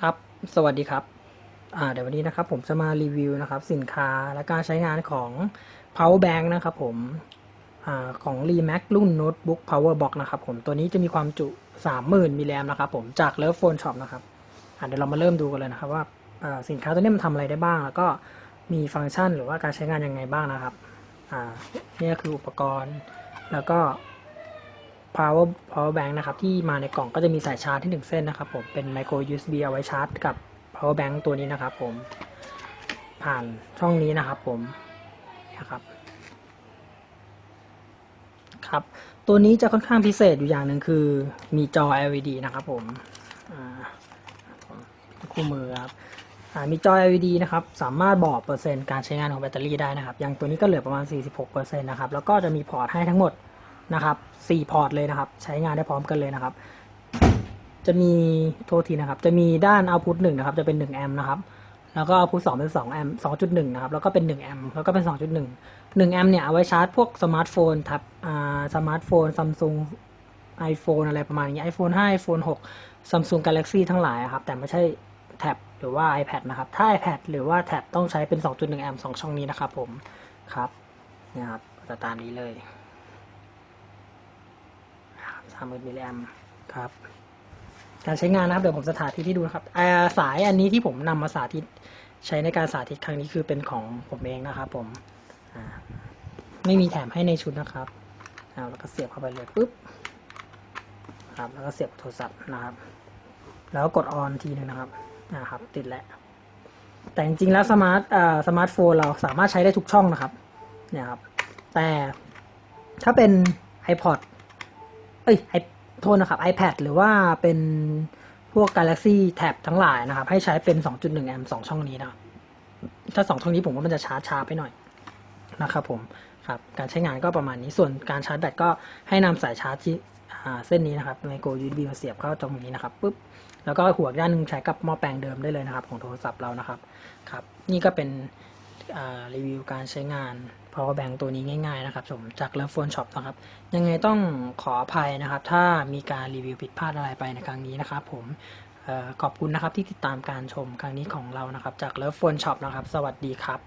ครับ สวัสดีครับอ่าเดี๋ยววันนี้นะครับผมจะมารีวิวนะครับสินค้าและการใช้งานของ power bank นะครับผมอ่าของ Remax รุ่น notebook power box นะครับผมตัวนี้จะมีความจุ 30,000มิลลิแอมนะครับผมจาก Love Phone Shop นะครับอ่าเดี๋ยวเรามาเริ่มดูกันเลยนะครับว่าอ่าสินค้าตัวนี้มันทำอะไรได้บ้าง แล้วก็มีฟังก์ชันหรือว่าการใช้งานยังไงบ้างนะครับอ่านี่คืออุปกรณ์ แล้วก็ power power bank นะครับที่มาในกล่องก็จะมีสายชาร์จที่หนึ่งเส้นนะครับผมเป็น micro USB เอาไว้ชาร์จกับ power bank ตัวนี้นะครับผมผ่านช่องนี้นะครับผมนะครับครับตัวนี้จะค่อนข้างพิเศษอยู่อย่างหนึ่งคือมีจอ LED นะครับผมคู่มือครับมีจอ LED นะครับสามารถบอกเปอร์เซ็นต์การใช้งานของแบตเตอรี่ได้นะครับอย่างตัวนี้ก็เหลือประมาณ 46%นะครับแล้วก็จะมีพอร์ตให้ทั้งหมด นะครับ4พอร์ตเลยนะครับ ใช้งานได้พร้อมกันเลยนะครับ จะมีโทษทีนะครับ จะมีด้าน output 1นะครับ จะเป็น1แอมป์นะครับแล้วก็ output 2เป็น2แอมป์2.1นะครับ แล้วก็เป็น1แอมป์แล้วก็เป็น 2.1 1แอมป์เนี่ยเอาไว้ชาร์จพวกสมาร์ทโฟนทับอ่าสมาร์ทโฟนซัมซุง iPhone อะไรประมาณนี้ iPhone 5 iPhone 6 Samsung Galaxy ทั้งหลายอะครับ แต่ไม่ใช่แท็บหรือว่า iPad นะครับ ถ้า iPad หรือว่าแท็บต้องใช้เป็น 2.1 แอมป์2ช่องนี้นะครับผม ครับนี่ยครับจะตามนี้เลย สามหมื่นมิลลิแอมครับ การใช้งานนะครับเดี๋ยวผมสาธิตให้ดูนะครับสายอันนี้ที่ผมนำมาสาธิตใช้ในการสาธิตครั้งนี้คือเป็นของผมเองนะครับผมไม่มีแถมให้ในชุดนะครับเอาแล้วก็เสียบเข้าไปเลยปุ๊บครับแล้วก็เสียบโทรศัพท์นะครับ แล้วก็กดออนทีหนึงนะครับนะครับ ติดแล้ว แต่จริงๆแล้วสมาร์ทอ่าสมาร์ทโฟนเราสามารถใช้ได้ทุกช่องนะครับเนี่ยครับ แต่ถ้าเป็น iPod เอ้ยไอโทษนะครับ iPad หรือว่าเป็นพวก Galaxy Tab ทั้งหลายนะครับ ให้ใช้เป็น 2.1 แอมป์2ช่องนี้นะครับ ถ้า 2 ช่องนี้ผมว่ามันจะชาร์จช้าไปหน่อยนะครับผมครับการใช้งานก็ประมาณนี้ส่วนการชาร์จแบตก็ให้นำสายชาร์จที่เส้นนี้นะครับใน Go USB มาเสียบเข้าตรงนี้นะครับปุ๊บแล้วก็หัวด้านหนึงใช้กับหม้อแปลงเดิมได้เลยนะครับ ของโทรศัพท์เรานะครับครับ นี่ก็เป็น รีวิวการใช้งาน power bank ตัวนี้ง่ายๆนะครับผมจาก Love Phone Shop นะครับ ยังไงต้องขออภัยนะครับ ถ้ามีการรีวิวผิดพลาดอะไรไปในครั้งนี้นะครับผมออขอบคุณนะครับที่ติดตามการชมครั้งนี้ของเรานะครับ จาก Love Phone Shop นะครับ สวัสดีครับ